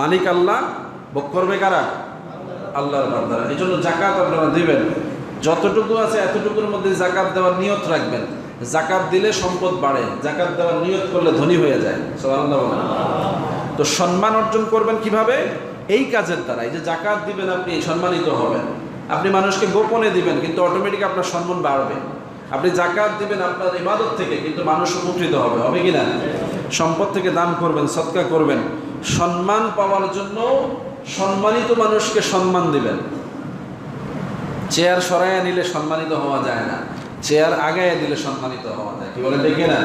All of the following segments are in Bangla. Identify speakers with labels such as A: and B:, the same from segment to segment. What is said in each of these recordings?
A: মালিক আল্লাহ ভোগ করবে কারা আল্লাহর বান্দারা। এই জন্য জাকাত আপনারা দিবেন। যতটুকু আছে এতটুকুর মধ্যে জাকাত দেওয়ার নিয়ত রাখবেন। জাকাত দিলে সম্পদ বাড়ে। জাকাত দেওয়ার নিয়ত করলে ধনী হয়ে যায়। তো সম্মান অর্জন করবেন কীভাবে? এই কাজের দ্বারা। এই যে জাকাত দিবেন আপনি, সম্মানিত হবেন। আপনি মানুষকে গোপনে দিবেন, কিন্তু অটোমেটিক আপনার সম্মান বাড়বে। আপনি জাকাত দিবেন আপনার ইবাদত থেকে, কিন্তু মানুষ উপকৃত হবে। হবে কি না? সম্পদ থেকে দান করবেন সৎকা করবেন। সম্মান পাওয়ার জন্য সম্মানিত মানুষকে সম্মান দিবেন। চেয়ার সরাইয়া নিলে সম্মানিত হওয়া যায় না। চেয়ার আগায় দিলে সম্মানিত হওয়া যায়। কি বলে দেখে না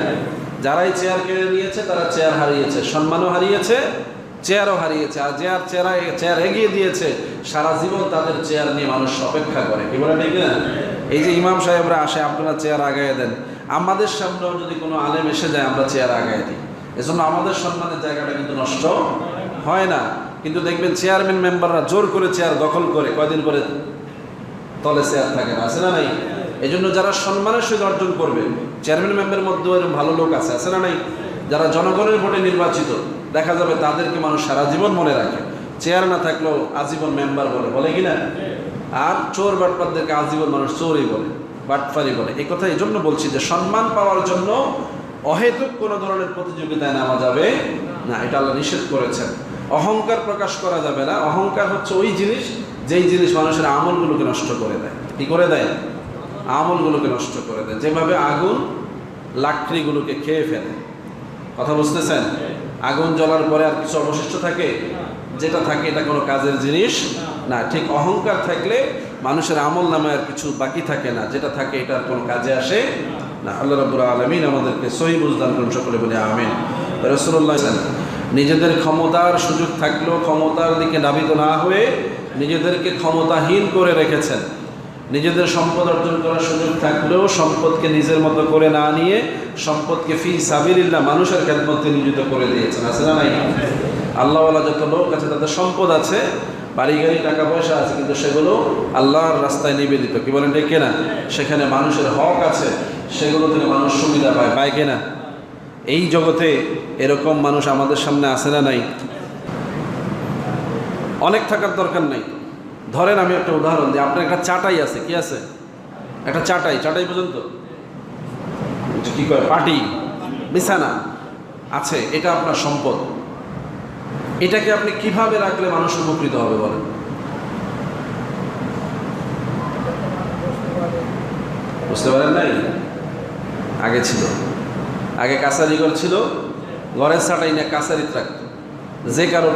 A: যারাই চেয়ার কেড়ে নিয়েছে, তারা চেয়ার হারিয়েছে। সম্মানও হারিয়েছে, চেয়ারও হারিয়েছে। আর চেয়ার চেয়ারা চেয়ার এগিয়ে দিয়েছে, সারা জীবন তাদের চেয়ার নিয়ে মানুষ অপেক্ষা করে। কি বলে ঠিক না এই যে ইমাম সাহেবরা আসে, আপনারা চেয়ার আগায় দেন। আমাদের সামনেও যদি কোনো আলেম এসে যায়, আমরা চেয়ার আগায় দিই। এজন্য আমাদের সম্মানের জায়গাটা কিন্তু নষ্ট হয় না। কিন্তু দেখবেন চেয়ারম্যান মেম্বাররা জোর করে চেয়ার দখল করে, কয়দিন করে তলে চেয়ার থাকে না, আছে না নাই? এই জন্য যারা সম্মানের সহিত অর্জন করবে চেয়ারম্যান মেম্বারের মধ্যেও এরকম ভালো লোক আছে আছে না নাই? যারা জনগণের ভোটে নির্বাচিত, দেখা যাবে তাদেরকে মানুষ সারা জীবন মনে রাখে। চেয়ার না থাকলেও আজীবন মেম্বার বলে বলে কি না? আর চোর বাটপারদেরকে আজীবন মানুষ চোরই বলে বাটফারি বলে। এই কথা এই জন্য বলছি যে সম্মান পাওয়ার জন্য অহেতুক কোনো ধরনের প্রতিযোগিতায় নেওয়া যাবে না, এটা আল্লাহ নিষেধ করেছেন। অহংকার প্রকাশ করা যাবে না। অহংকার হচ্ছে ওই জিনিস, যেই জিনিস মানুষের আমলগুলোকে নষ্ট করে দেয়। কি করে দেয়? আমলগুলোকে নষ্ট করে দেয়। যেভাবে আগুন লাকড়িগুলোকে খেয়ে ফেলে। কথা বুঝতেছেন? আগুন জ্বলার পরে আর কিছু অবশিষ্ট থাকে? যেটা থাকে এটা কোনো কাজের জিনিস না। ঠিক অহংকার থাকলে মানুষের আমল নামে আর কিছু বাকি থাকে না। যেটা থাকে এটা কোনো কাজে আসে আল্লাহ রব্বুল আলমিন আমাদেরকে সহি বুঝদান করুন, সকলে বলে আমিন। রসুল্লাহ নিজেদের ক্ষমতার সুযোগ থাকলেও ক্ষমতার দিকে নাবিত না হয়ে নিজেদেরকে ক্ষমতাহীন করে রেখেছেন। নিজেদের সম্পদ অর্জন করার সুযোগ থাকলেও সম্পদকে নিজের মতো করে না নিয়ে সম্পদকে ফি সাবিরিল্লা মানুষের খেদমতে নিয়োজিত করে দিয়েছেন। আছে না নাই? আল্লাহওয়ালা যত লোক আছে, তাদের সম্পদ আছে বাড়ি গাড়ি টাকা পয়সা আছে, কিন্তু সেগুলো আল্লাহর রাস্তায় নিবেদিত। কি বলেন ঠিক কেনা? সেখানে মানুষের হক আছে, সেগুলো থেকে মানুষ সুবিধা পায় পায় কিনা? এই জগতে এরকম মানুষ আমাদের সামনে আসে না নাই? অনেক থাকার দরকার নাই। ধরেন আমি একটা উদাহরণ দিই, আপনার একটা চাটাই আছে, কি আছে? একটা চাটাই চাটাই পর্যন্ত? কি কয়? পাটি, বিছানা আছে, এটা আপনার সম্পদ। এটাকে আপনি কীভাবে রাখলে মানুষ উপকৃত হবে বলেন? বুঝতে পারেন নাই? আগে ছিল। আগে কাছারি ঘর ছিল, ঘরের সাটাই না কাছারি থাকতো যে কারও